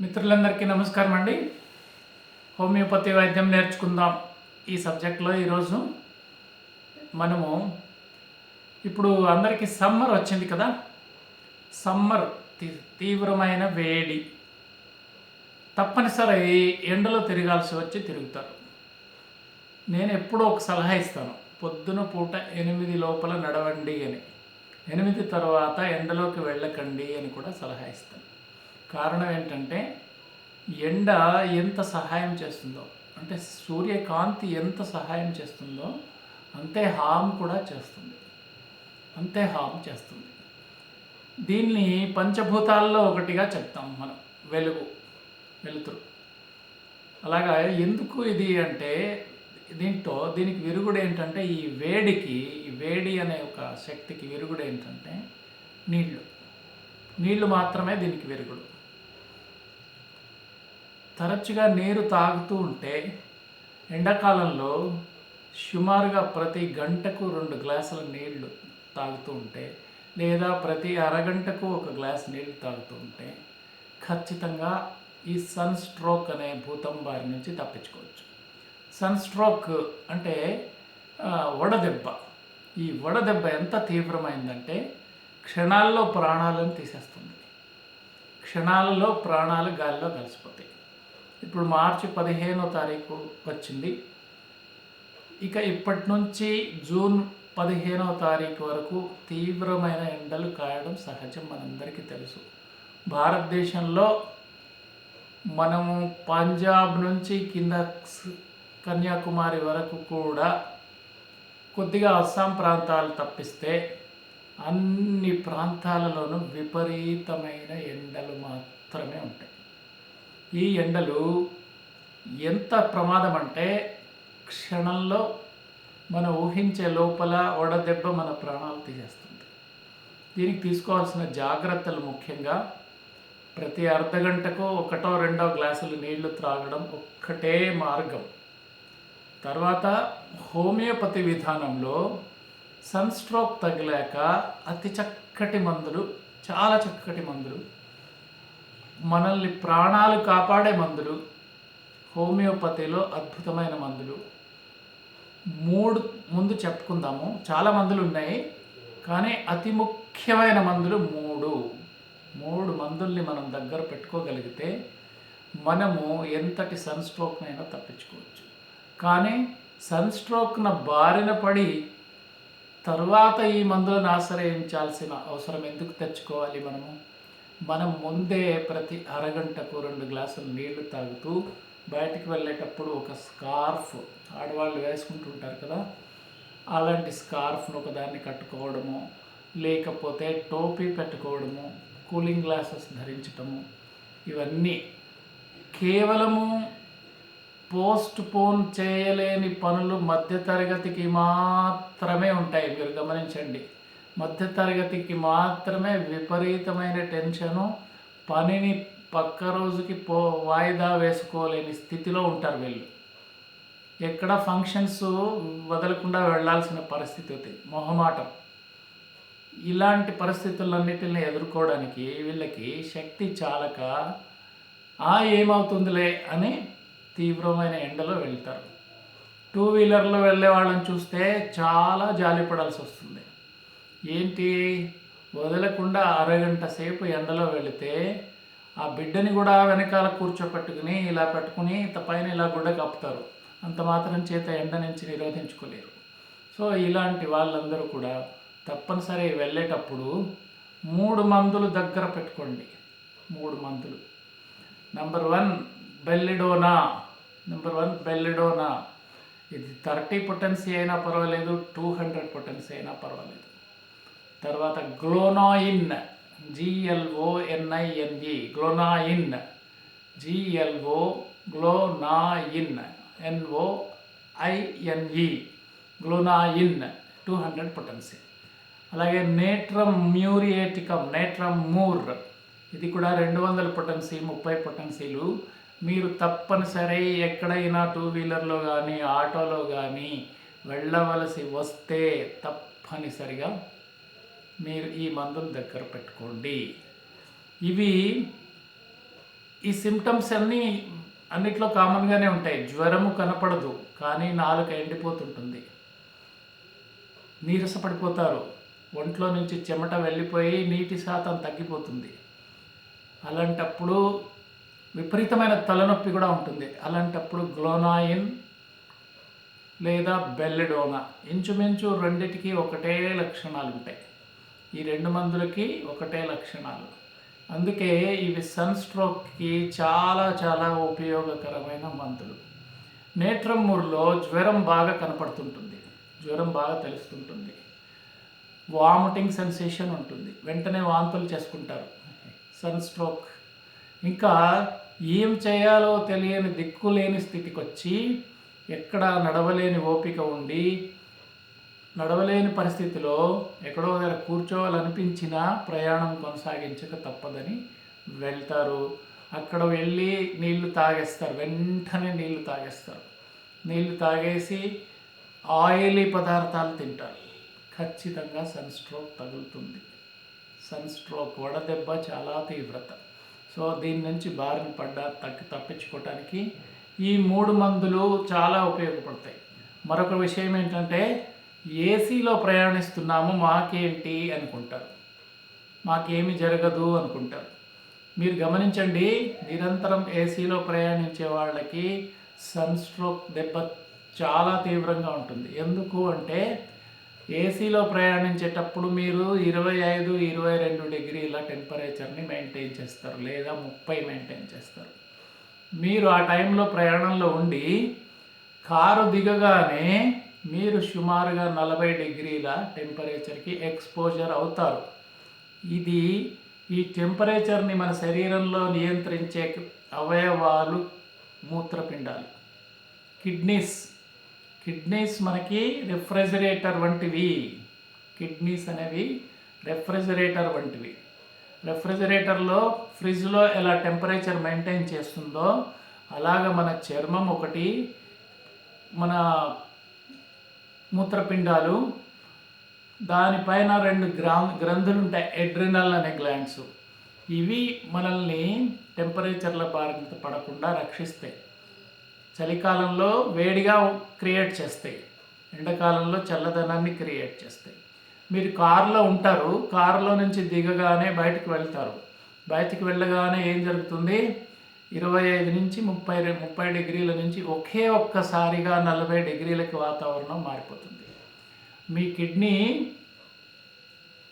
మిత్రులందరికీ నమస్కారం అండి. హోమియోపతి వైద్యం నేర్చుకుందాం ఈ సబ్జెక్ట్లో ఈరోజు మనము ఇప్పుడు అందరికీ సమ్మర్ వచ్చింది కదా. సమ్మర్ తీ- తీవ్రమైన వేడి. తప్పనిసరి ఎండలో తిరగాల్సి వచ్చి తిరుగుతారు. నేను ఎప్పుడూ ఒక సలహా ఇస్తాను. పొద్దున పూట ఎనిమిది లోపల నడవండి అని. ఎనిమిది తర్వాత ఎండలోకి వెళ్ళకండి అని కూడా సలహా ఇస్తాను. కారణం ఏంటంటే ఎండ ఎంత సహాయం చేస్తుందో అంటే సూర్యకాంతి ఎంత సహాయం చేస్తుందో అంతే హామ్ కూడా చేస్తుంది. అంతే హామ్ చేస్తుంది. దీన్ని పంచభూతాల్లో ఒకటిగా చెప్తాం మనం వెలుగు వెలుతురు. అలాగా ఎందుకు ఇది అంటే దీంట్లో దీనికి విరుగుడు ఏంటంటే ఈ వేడికి ఈ వేడి అనే ఒక శక్తికి విరుగుడు ఏంటంటే నీళ్ళు. నీళ్ళు మాత్రమే దీనికి విరుగుడు. తరచుగా నీరు తాగుతూ ఉంటే ఎండాకాలంలో సుమారుగా ప్రతి గంటకు రెండు గ్లాసుల నీళ్ళు తాగుతూ ఉంటే లేదా ప్రతి అరగంటకు ఒక గ్లాస్ నీళ్ళు తాగుతూ ఉంటే ఖచ్చితంగా ఈ సన్ స్ట్రోక్ అనే భూతం బారి నుంచి తప్పించుకోవచ్చు. సన్ స్ట్రోక్ అంటే వడదెబ్బ. ఈ వడదెబ్బ ఎంత తీవ్రమైందంటే క్షణాల్లో ప్రాణాలను తీసేస్తుంది. క్షణాలలో ప్రాణాలు గాలిలో కలిసిపోతాయి. ఇప్పుడు మార్చి పదిహేనో తారీఖు వచ్చింది. ఇక ఇప్పటి నుంచి జూన్ పదిహేనవ తారీఖు వరకు తీవ్రమైన ఎండలు కాయడం సహజం మనందరికీ తెలుసు. భారతదేశంలో మనము పంజాబ్ నుంచి కింద కన్యాకుమారి వరకు కూడా కొద్దిగా అస్సాం ప్రాంతాలు తప్పిస్తే అన్ని ప్రాంతాలలోనూ విపరీతమైన ఎండలు మాత్రమే ఉంటాయి. ఈ ఎండలు ఎంత ప్రమాదం అంటే క్షణంలో మనం ఊహించే లోపల వడదెబ్బ మన ప్రాణాలు తీసేస్తుంది. దీనికి తీసుకోవాల్సిన జాగ్రత్తలు ముఖ్యంగా ప్రతి అర్ధ గంటకు ఒకటో రెండో గ్లాసులు నీళ్ళు త్రాగడం ఒక్కటే మార్గం. తర్వాత హోమియోపతి విధానంలో సన్ స్ట్రోక్ తగిలాక అతి చక్కటి మందులు చాలా చక్కటి మందులు మనల్ని ప్రాణాలు కాపాడే మందులు హోమియోపతిలో అద్భుతమైన మందులు. మూడు ముందు చెప్పుకుందాము. చాలా మందులు ఉన్నాయి కానీ అతి ముఖ్యమైన మందులు మూడు. మూడు మందుల్ని మనం దగ్గర పెట్టుకోగలిగితే మనము ఎంతటి సన్ స్ట్రోక్నైనా తప్పించుకోవచ్చు. కానీ సన్ స్ట్రోక్న బారిన పడి తర్వాత ఈ మందులను ఆశ్రయించాల్సిన అవసరం ఎందుకు తెచ్చుకోవాలి మనము? మనం ముందే ప్రతి అరగంటకు రెండు గ్లాసులు నీళ్ళు తాగుతూ బయటికి వెళ్ళేటప్పుడు ఒక స్కార్ఫ్ ఆడవాళ్ళు వేసుకుంటుంటారు కదా అలాంటి స్కార్ఫ్ను ఒకదాన్ని కట్టుకోవడము లేకపోతే టోపీ పెట్టుకోవడము కూలింగ్ గ్లాసెస్ ధరించటము ఇవన్నీ కేవలము పోస్ట్ పోన్ చేయలేని పనులు మధ్యతరగతికి మాత్రమే ఉంటాయి. మీరు గమనించండి. మధ్యతరగతికి మాత్రమే విపరీతమైన టెన్షను పనిని పక్క రోజుకి పో వాయిదా వేసుకోలేని స్థితిలో ఉంటారు వీళ్ళు. ఎక్కడ ఫంక్షన్స్ వదలకుండా వెళ్ళాల్సిన పరిస్థితి అవుతుంది మొహమాటం. ఇలాంటి పరిస్థితులన్నిటిని ఎదుర్కోవడానికి వీళ్ళకి శక్తి చాలక ఆ ఏమవుతుందిలే అని తీవ్రమైన ఎండలో వెళ్తారు. టూ వీలర్లో వెళ్ళే వాళ్ళని చూస్తే చాలా జాలిపడాల్సి వస్తుంది. ఏంటి? వదలకుండా అరగంట సేపు ఎండలో వెళితే ఆ బిడ్డని కూడా వెనకాల కూర్చోపెట్టుకుని ఇలా పెట్టుకుని ఇంత పైన ఇలా గుడ్డ కప్పుతారు. అంత మాత్రం చేత ఎండ నుంచి నిరోధించుకోలేరు. సో ఇలాంటి వాళ్ళందరూ కూడా తప్పనిసరి వెళ్ళేటప్పుడు మూడు మందులు దగ్గర పెట్టుకోండి. మూడు మందులు. Number one belladonna. Number one belladonna. ఇది థర్టీ పొటెన్సీ అయినా పర్వాలేదు టూ హండ్రెడ్ పొటెన్సీ అయినా పర్వాలేదు. తర్వాత గ్లోనాయిన్ జిఎల్ఓఎన్ఐఎన్ఈ గ్లోనాయిన్ జిఎల్ఓ గ్లోనాయిన్ ఎన్ఓ ఐఎన్ఈ గ్లోనాయిన్ టూ హండ్రెడ్ పొటెన్సీ అలాగే నేట్రమ్ మ్యూరియేటికమ్ నేట్రమ్ మూర్ ఇది కూడా రెండు వందల పొటెన్సీ ముప్పై పొటెన్సీలు మీరు తప్పనిసరి ఎక్కడైనా టూ వీలర్లో కానీ ఆటోలో కానీ వెళ్ళవలసి వస్తే తప్పనిసరిగా మీరు ఈ మందులు దగ్గర పెట్టుకోండి. ఇవి ఈ సిమ్టమ్స్ అన్నీ అన్నిట్లో కామన్గానే ఉంటాయి. జ్వరము కనపడదు కానీ నాలుక ఎండిపోతుంటుంది. నీరసపడిపోతారు. ఒంట్లో నుంచి చెమట వెళ్ళిపోయి నీటి శాతం తగ్గిపోతుంది. అలాంటప్పుడు విపరీతమైన తలనొప్పి కూడా ఉంటుంది. అలాంటప్పుడు గ్లోనాయిన్ లేదా బెల్లెడోనా. ఇంచుమించు రెండిటికి ఒకటే లక్షణాలు ఉంటాయి ఈ రెండు మందులకి ఒకటే లక్షణాలు. అందుకే ఇవి సన్ స్ట్రోక్కి చాలా చాలా ఉపయోగకరమైన మందులు. నేత్రమ్మూరులో జ్వరం బాగా కనపడుతుంటుంది. జ్వరం బాగా తెలుస్తుంటుంది. వామిటింగ్ సెన్సేషన్ ఉంటుంది. వెంటనే వాంతులు చేసుకుంటారు. సన్ స్ట్రోక్ ఇంకా ఏం చేయాలో తెలియని దిక్కులేని స్థితికి వచ్చి ఎక్కడ నడవలేని ఓపిక ఉండి నడవలేని పరిస్థితిలో ఎక్కడో దగ్గర కూర్చోవాలనిపించినా ప్రయాణం కొనసాగించక తప్పదని వెళ్తారు. అక్కడ వెళ్ళి నీళ్ళు తాగేస్తారు. వెంటనే నీళ్ళు తాగేస్తారు. నీళ్ళు తాగేసి ఆయిలీ పదార్థాలు తింటారు. ఖచ్చితంగా సన్ స్ట్రోక్ తగులుతుంది. సన్ స్ట్రోక్ వడదెబ్బ చాలా తీవ్రత. సో దీని నుంచి బారిన పడ్డ తగ్గి తప్పించుకోవటానికి ఈ మూడు మందులు చాలా ఉపయోగపడతాయి. మరొక విషయం ఏంటంటే ఏసీలో ప్రయాణిస్తున్నాము మాకేంటి అనుకుంటారు. మాకేమి జరగదు అనుకుంటారు. మీరు గమనించండి నిరంతరం ఏసీలో ప్రయాణించే వాళ్ళకి సన్ స్ట్రోక్ దెబ్బ చాలా తీవ్రంగా ఉంటుంది. ఎందుకు అంటే ఏసీలో ప్రయాణించేటప్పుడు మీరు ఇరవై ఐదు ఇరవై రెండు డిగ్రీల టెంపరేచర్ని మెయింటైన్ చేస్తారు లేదా ముప్పై మెయింటైన్ చేస్తారు. మీరు ఆ టైంలో ప్రయాణంలో ఉండి కారు దిగగానే మీరు సుమారుగా నలభై డిగ్రీల టెంపరేచర్కి ఎక్స్పోజర్ అవుతారు. ఇది ఈ టెంపరేచర్ని మన శరీరంలో నియంత్రించే అవయవాలు మూత్రపిండాలు. కిడ్నీస్ కిడ్నీస్ మనకి రెఫ్రిజిరేటర్ వంటివి. కిడ్నీస్ అనేవి రెఫ్రిజిరేటర్ వంటివి. రెఫ్రిజిరేటర్లో ఫ్రిడ్జ్లో ఎలా టెంపరేచర్ మెయింటైన్ చేస్తుందో అలాగ మన చర్మం ఒకటి మన మూత్రపిండాలు దానిపైన రెండు గ్రా గ్రంథులు ఉంటాయి ఎడ్రినల్ అనే గ్లాండ్స్ ఇవి మనల్ని టెంపరేచర్ల బారిన పడకుండా రక్షిస్తాయి. చలికాలంలో వేడిగా క్రియేట్ చేస్తాయి. ఎండాకాలంలో చల్లదనాన్ని క్రియేట్ చేస్తాయి. మీరు కారులో ఉంటారు కారులో నుంచి దిగగానే బయటకు వెళ్తారు. బయటికి వెళ్ళగానే ఏం జరుగుతుంది? ఇరవై ఐదు నుంచి ముప్పై ముప్పై డిగ్రీల నుంచి ఒకే ఒక్కసారిగా నలభై డిగ్రీలకి వాతావరణం మారిపోతుంది. మీ కిడ్నీ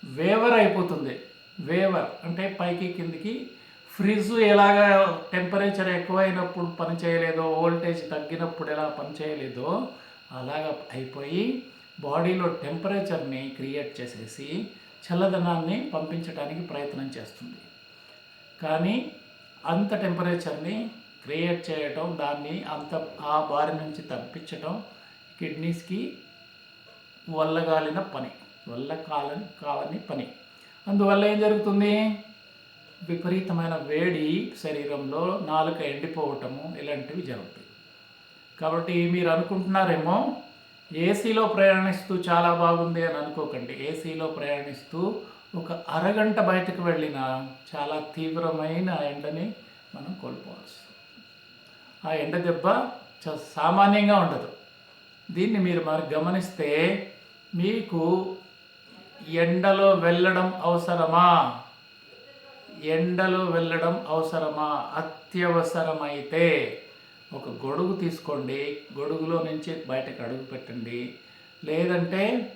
వేవర్ అయిపోతుంది. వేవర్ అంటే పైకి కిందికి. ఫ్రిడ్జ్ ఎలాగా టెంపరేచర్ ఎక్కువైనప్పుడు పని చేయలేదో తగ్గినప్పుడు ఎలా పని చేయలేదో అలాగ అయిపోయి బాడీలో టెంపరేచర్ని క్రియేట్ చేసేసి చల్లదనాన్ని పంపించడానికి ప్రయత్నం చేస్తుంది. కానీ అంత టెంపరేచర్ని క్రియేట్ చేయటం దాన్ని అంత ఆ బారి నుంచి తప్పించటం కిడ్నీస్కి వల్లగాలిన పని వల్ల కాలని కావని పని. అందువల్ల ఏం జరుగుతుంది? విపరీతమైన వేడి శరీరంలో నాలుక ఎండిపోవటము ఇలాంటివి జరుగుతాయి. కాబట్టి మీరు అనుకుంటున్నారేమో ఏసీలో ప్రయాణిస్తూ చాలా బాగుంది అని అనుకోకండి. ఏసీలో ప్రయాణిస్తూ ఒక అరగంట బయటకు వెళ్ళిన చాలా తీవ్రమైన ఎండని మనం కోల్పోవచ్చు. ఆ ఎండ దెబ్బ సామాన్యంగా ఉండదు. దీన్ని మీరు మరి గమనిస్తే మీకు ఎండలో వెళ్ళడం అవసరమా? ఎండలో వెళ్ళడం అవసరమా? అత్యవసరమైతే ఒక గొడుగు తీసుకోండి. గొడుగులో నుంచి బయటకు అడుగు పెట్టండి. లేదంటే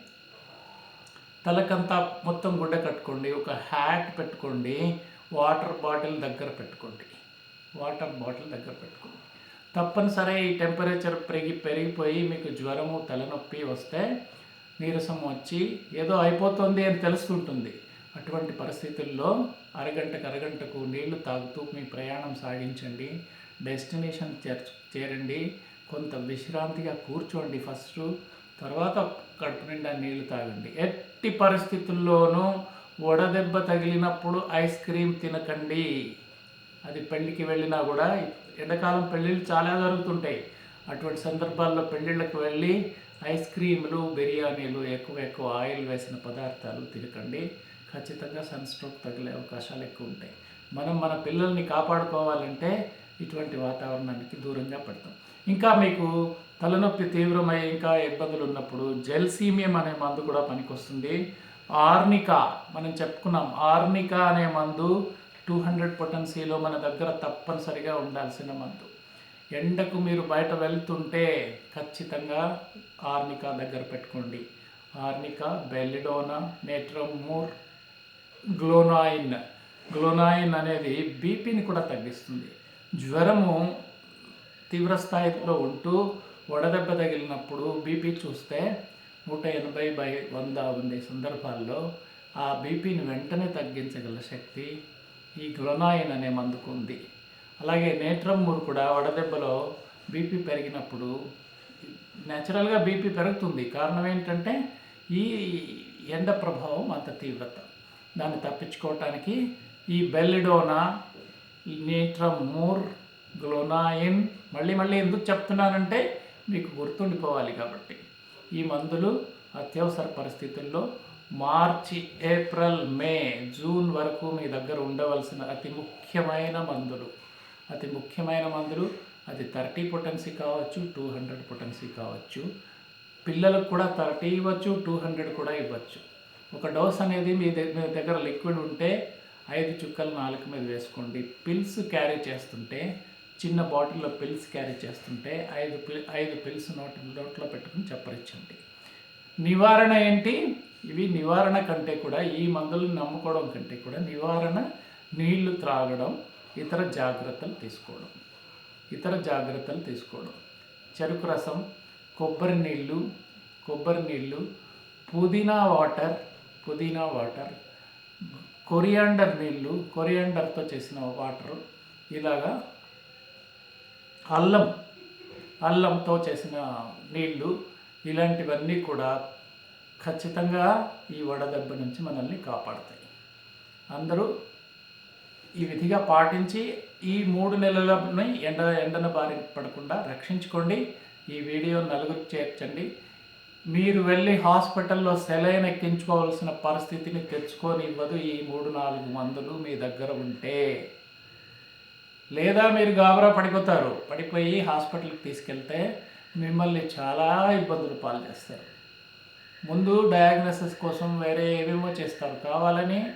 తలకంతా మొత్తం గుడ్డ కట్టుకోండి ఒక హ్యాట్ పెట్టుకోండి వాటర్ బాటిల్ దగ్గర పెట్టుకోండి వాటర్ బాటిల్ దగ్గర పెట్టుకోండి. తప్పనిసరి ఈ టెంపరేచర్ పెరిగి పెరిగిపోయి మీకు జ్వరము తలనొప్పి వస్తే నీరసం వచ్చి ఏదో అయిపోతుంది అని తెలుస్తుంటుంది. అటువంటి పరిస్థితుల్లో అరగంటకు అరగంటకు నీళ్ళు తాగుతూ మీ ప్రయాణం సాగించండి. డెస్టినేషన్ చేర్ చేరండి. కొంత విశ్రాంతిగా కూర్చోండి. ఫస్ట్ తర్వాత కడుపు నిండా నీళ్ళు తాగండి. ఎట్టి పరిస్థితుల్లోనూ వడదెబ్బ తగిలినప్పుడు ఐస్ క్రీమ్ తినకండి. అది పెళ్ళికి వెళ్ళినా కూడా ఎండాకాలం పెళ్ళిళ్ళు చాలా జరుగుతుంటాయి. అటువంటి సందర్భాల్లో పెళ్ళిళ్ళకు వెళ్ళి ఐస్ క్రీములు బిర్యానీలు ఎక్కువ ఎక్కువ ఆయిల్ వేసిన పదార్థాలు తినకండి. ఖచ్చితంగా సన్ స్ట్రోక్ తగిలే అవకాశాలు ఎక్కువ ఉంటాయి. మనం మన పిల్లల్ని కాపాడుకోవాలంటే ఇటువంటి వాతావరణానికి దూరంగా పెడతాం. ఇంకా మీకు తలనొప్పి తీవ్రమై ఇంకా ఇబ్బందులు ఉన్నప్పుడు జెల్సీమియం అనే మందు కూడా పనికొస్తుంది. ఆర్నికా మనం చెప్పుకున్నాం ఆర్నికా అనే మందు టూ హండ్రెడ్ పొటెన్సీలో మన దగ్గర తప్పనిసరిగా ఉండాల్సిన మందు. ఎండకు మీరు బయట వెళ్తుంటే ఖచ్చితంగా ఆర్నికా దగ్గర పెట్టుకోండి. Arnica బెల్లిడోనా natrum mur గ్లోనాయిన్. గ్లోనాయిన్ అనేది బీపీని కూడా తగ్గిస్తుంది. జ్వరము తీవ్ర స్థాయిలో ఉంటూ వడదెబ్బ తగిలినప్పుడు బీపీ చూస్తే నూట ఎనభై బై వంద ఉండే సందర్భాల్లో ఆ బీపీని వెంటనే తగ్గించగల శక్తి ఈ గ్లోనాయిన్ అనే మందుకు ఉంది. అలాగే నేత్రమ్మూరు కూడా వడదెబ్బలో బీపీ పెరిగినప్పుడు న్యాచురల్గా బీపీ పెరుగుతుంది. కారణం ఏంటంటే ఈ ఎండ ప్రభావం అంత తీవ్రత. దాన్ని తప్పించుకోవటానికి ఈ బెల్లిడోనా నేట్రమూర్ గ్లోనాయిన్ మళ్ళీ మళ్ళీ ఎందుకు చెప్తున్నానంటే మీకు గుర్తుండిపోవాలి కాబట్టి. ఈ మందులు అత్యవసర పరిస్థితుల్లో మార్చి ఏప్రిల్ మే జూన్ వరకు మీ దగ్గర ఉండవలసిన అతి ముఖ్యమైన మందులు. అతి ముఖ్యమైన మందులు అది థర్టీ పొటెన్సీ కావచ్చు టూ హండ్రెడ్ పొటెన్సీ కావచ్చు. పిల్లలకు కూడా థర్టీ ఇవ్వచ్చు టూ హండ్రెడ్ కూడా ఇవ్వచ్చు. ఒక డోస్ అనేది మీ మీ దగ్గర లిక్విడ్ ఉంటే ఐదు చుక్కలు నాలుక మీద వేసుకోండి. పిల్స్ క్యారీ చేస్తుంటే చిన్న బాటిల్లో పిల్స్ క్యారీ చేస్తుంటే ఐదు పిల్ ఐదు పిల్స్ నోటి నోట్లో పెట్టుకుని చెప్పరించండి. నివారణ ఏంటి? ఇవి నివారణ కంటే కూడా ఈ మందులను నమ్ముకోవడం కంటే కూడా నివారణ నీళ్ళు త్రాగడం ఇతర జాగ్రత్తలు తీసుకోవడం. ఇతర జాగ్రత్తలు తీసుకోవడం. చెరుకు రసం కొబ్బరి నీళ్ళు కొబ్బరి నీళ్ళు పుదీనా వాటర్ పుదీనా వాటర్ కొరియాండర్ నీళ్ళు కొరియాండర్తో చేసిన వాటర్ ఇలాగా అల్లం అల్లంతో చేసిన నీళ్ళు ఇలాంటివన్నీ కూడా ఖచ్చితంగా ఈ వడదెబ్బ నుంచి మనల్ని కాపాడతాయి. అందరూ ఈ విధిగా పాటించి ఈ మూడు నెలలని ఎండ ఎండన బారి పడకుండా రక్షించుకోండి. ఈ వీడియో నలుగురికి చేర్చండి. మీరు వెళ్ళి హాస్పిటల్లో సెలైన్ ఎక్కించుకోవాల్సిన పరిస్థితిని తెచ్చుకొని ఇవ్వదు ఈ మూడు నాలుగు మందులు మీ దగ్గర ఉంటే. లేదా మీరు గాబరా పడిపోతారు. పడిపోయి హాస్పిటల్కి తీసుకెళ్తే మిమ్మల్ని చాలా ఇబ్బందులు పాలు చేస్తారు. ముందు డయాగ్నోసిస్ కోసం వేరే ఏవేమో చేస్తారు. కావాలని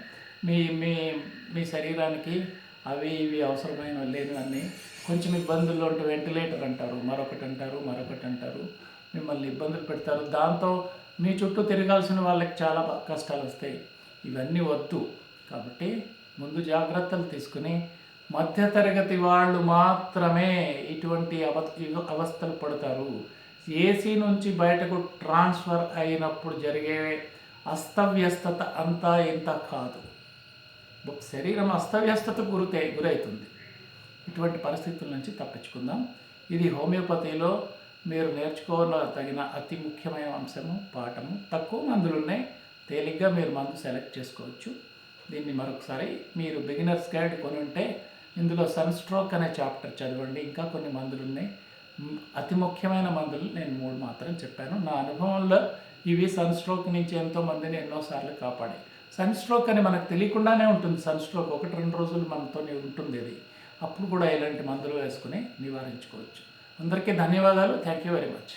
మీ మీ మీ శరీరానికి అవి ఇవి అవసరమైన లేనివన్నీ కొంచెం ఇబ్బందులు ఉంటే వెంటిలేటర్ అంటారు. మరొకటి అంటారు. మరొకటి అంటారు. మిమ్మల్ని ఇబ్బందులు పెడతారు. దాంతో మీ చుట్టూ తిరగాల్సిన వాళ్ళకి చాలా కష్టాలు వస్తాయి. ఇవన్నీ వద్దు. కాబట్టి ముందు జాగ్రత్తలు తీసుకుని మధ్యతరగతి వాళ్ళు మాత్రమే ఇటువంటి అవ అవస్థలు పడతారు. ఏసీ నుంచి బయటకు ట్రాన్స్ఫర్ అయినప్పుడు జరిగే అస్తవ్యస్తత అంతా ఇంత కాదు. శరీరం అస్తవ్యస్తత గురితే గురవుతుంది ఇటువంటి పరిస్థితుల నుంచి తప్పించుకుందాం. ఇది హోమియోపతిలో మీరు నేర్చుకోవాల తగిన అతి ముఖ్యమైన అంశము పాఠము. తక్కువ మందులు ఉన్నాయి. తేలిగ్గా మీరు మందు సెలెక్ట్ చేసుకోవచ్చు. దీన్ని మరొకసారి మీరు బిగినర్స్ గైడ్ కొని ఉంటే ఇందులో సన్ స్ట్రోక్ అనే చాప్టర్ చదవండి. ఇంకా కొన్ని మందులు ఉన్నాయి. అతి ముఖ్యమైన మందులు నేను మూడు మాత్రం చెప్పాను. నా అనుభవంలో ఇవి సన్ స్ట్రోక్ నుంచి ఎంతో మందిని ఎన్నోసార్లు కాపాడాయి. సన్ స్ట్రోక్ అని మనకు తెలియకుండానే ఉంటుంది. సన్ స్ట్రోక్ ఒకటి రెండు రోజులు మనతోనే ఉంటుంది ఇది. అప్పుడు కూడా ఇలాంటి మందులు వేసుకుని నివారించుకోవచ్చు. అందరికీ ధన్యవాదాలు. Thank you very much